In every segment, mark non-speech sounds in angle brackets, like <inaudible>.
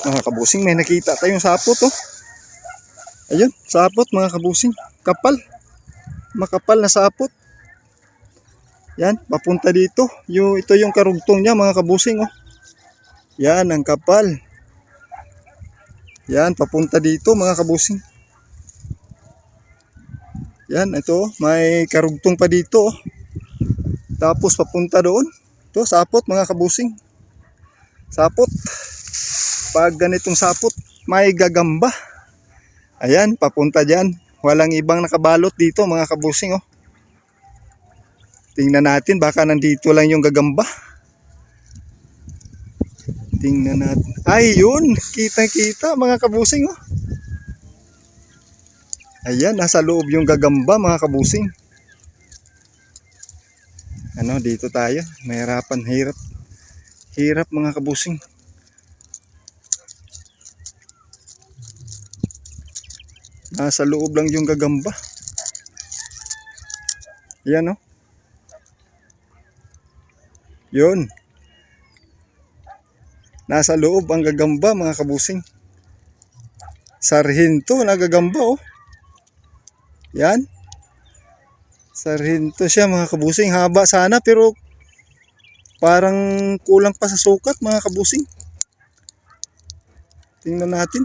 Mga kabusing, may nakita tayong sapot oh. Ayun, sapot mga kabusing. Kapal. Makapal na sapot. Yan, papunta dito. Yung, ito yung karugtong niya mga kabusing oh. Yan, ang kapal. Yan, papunta dito mga kabusing. Yan, ito, may karugtong pa dito. oh. Tapos papunta doon. Ito, sapot mga kabusing. Sapot. Pag ganitong sapot, may gagamba. Ayan, papunta dyan. Walang ibang nakabalot dito mga kabusing. Oh. Tingnan natin, baka nandito lang yung gagamba. Tingnan natin. Ay, yun. Kita-kita mga kabusing. Oh. Ayan, nasa loob yung gagamba mga kabusing. Ano, dito tayo. Mahirapan, hirap. Hirap mga kabusing. Nasa loob lang yung gagamba. Yan oh. Yun. Nasa loob ang gagamba mga kabusing. Sarhinto nagagamba oh. Yan. Sarhinto siya mga kabusing. Haba sana pero parang kulang pa sa sukat mga kabusing. Tingnan natin.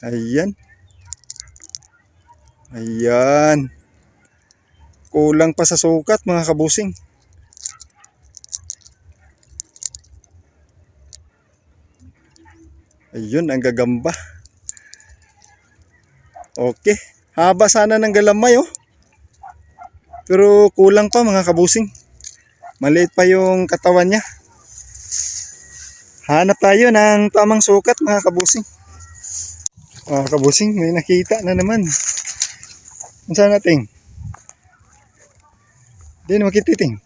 Ayan. Ayan. Kulang pa sa sukat mga kabusing. Ayun, ang gagamba. Okay. Haba sana ng galamay oh. Pero kulang pa mga kabusing. Maliit pa yung katawan niya. Hanap tayo ng tamang sukat mga kabusing. Mga kabusing, may nakita na naman. Ano saan natin? Hindi na makititing.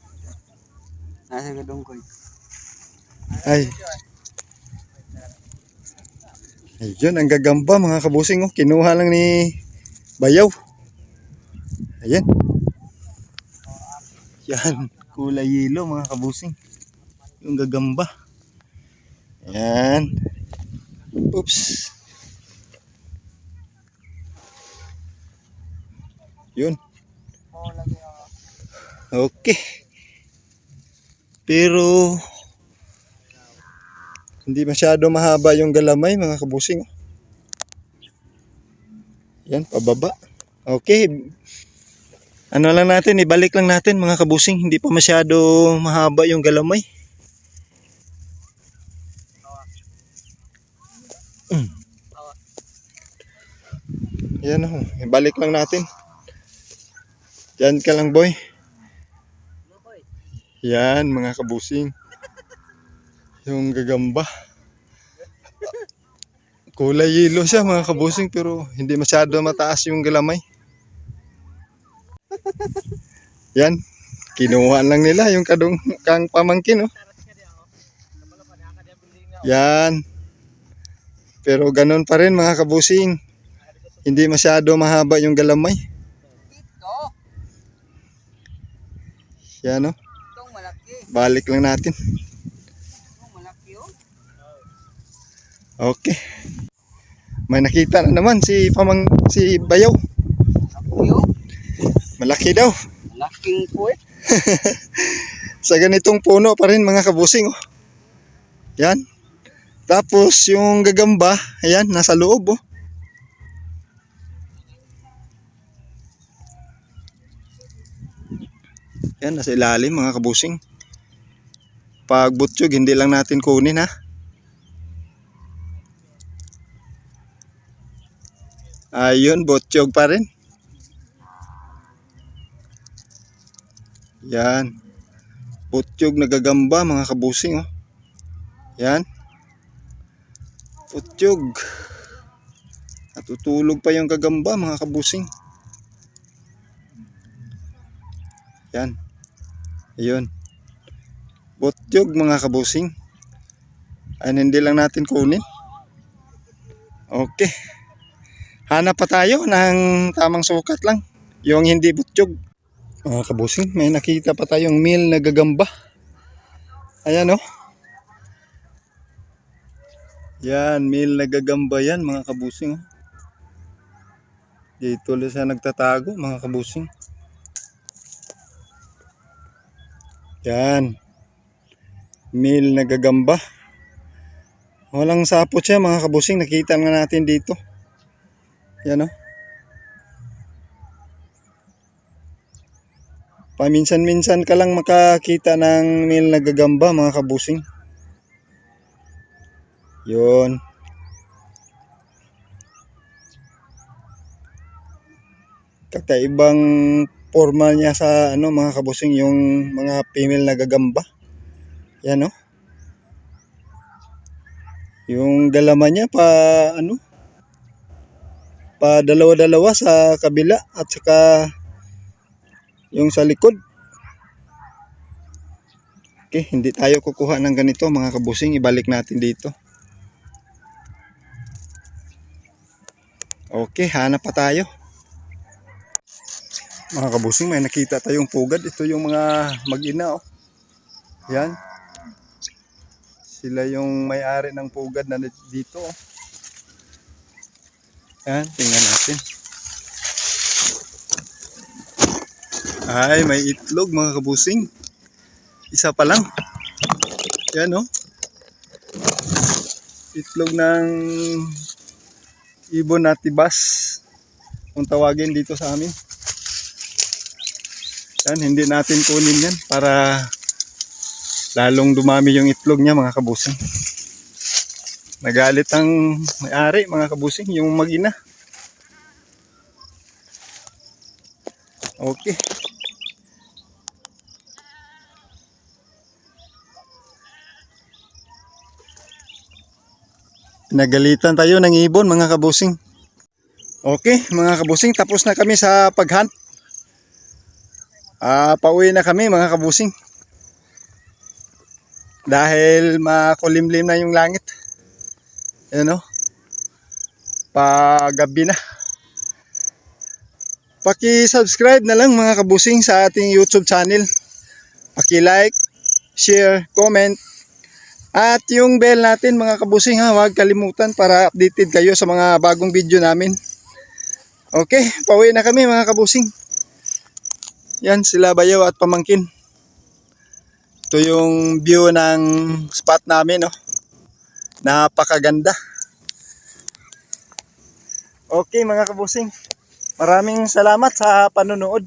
Nasa gadungkoy. Ay. Ayun, ang gagamba mga kabusing. Oh. Kinuha lang ni Bayaw. Ayan. Yan, kulay yelo mga kabusing. Yung gagamba. Ayan. Oops. Yun. Okay. Pero hindi masyado mahaba yung galamay mga kabusing. Yan, pababa. Okay. Ano lang natin, ibalik lang natin mga kabusing. Hindi pa masyado mahaba yung galamay. Mm. Yan oh, ibalik lang natin. Diyan ka lang boy. Yan, mga kabusing. Yung gagamba. Kulay yelo siya mga kabusing pero hindi masyado mataas yung galamay. Yan. Kinuha lang nila yung kadong kang pamangkin oh. Yan. Pero ganun pa rin mga kabusing. Hindi masyado mahaba yung galamay. Yan malaki. Balik lang natin. Oh. Okay. May nakita na naman si Pamang si Bayaw. Malaki oh. Malaki daw. Malaking po eh. <laughs> Sa ganitong puno pa rin mga kabusing oh. Yan. Tapos yung gagamba, ayan, nasa loob oh. Yan, nasa ilalim mga kabusing. Pag butsyog, hindi lang natin kunin ha. Ayun, butsyog pa rin. Yan. Putyog nagagamba mga kabusing oh. Yan. Putyog. Natutulog pa yung gagamba mga kabusing. Yan. Ayun. Putyog mga kabusing. Ay hindi lang natin kunin. Okay. Hanap pa tayo ng tamang sukat lang. Yung hindi butyog. Mga kabusing, may nakita pa tayong meal na gagamba. Ayan oh. Yan, male nagagamba yan mga kabusing. oh. Dito lang siya nagtatago mga kabusing. Yan. Male nagagamba. Walang sapot siya mga kabusing. Nakita nga natin dito. Yan o. Paminsan-minsan ka lang makakita ng male nagagamba mga kabusing. Yun. Kakaibang forma niya sa ano mga kabusing yung mga female na gagamba. Yan no. Yung galaman niya pa ano pa dalawa-dalawa sa kabila at saka yung sa likod. Okay, hindi tayo kukuha ng ganito mga kabusing. Ibalik natin dito. Okay, hanap pa tayo. Mga kabusing, may nakita tayong pugad. Ito yung mga mag-ina, oh. Yan. Sila yung may-ari ng pugad na dito, oh. Yan, tingnan natin. Ay, may itlog mga kabusing. Isa pa lang. Yan, oh. Itlog ng ibon na tibas. Kung tawagin dito sa amin. Yan, hindi natin kunin yan para lalong dumami yung itlog niya mga kabusing. Nagalit ang may-ari mga kabusing, yung mag-ina. Okay. Pinagalitan tayo ng ibon mga kabusing. Okay, mga kabusing, tapos na kami sa paghunt. Ah, pauwi na kami mga kabusing. Dahil makulimlim na yung langit. Ayan o. Pagabi na. Paki-subscribe na lang mga kabusing sa ating YouTube channel. Paki-like, share, comment. At yung bell natin mga kabusing ha, huwag kalimutan para updated kayo sa mga bagong video namin. Okay, pauwi na kami mga kabusing. Yan sila bayaw at pamangkin. Ito yung view ng spot namin, no. Napakaganda. Okay mga kabusing. Maraming salamat sa panonood.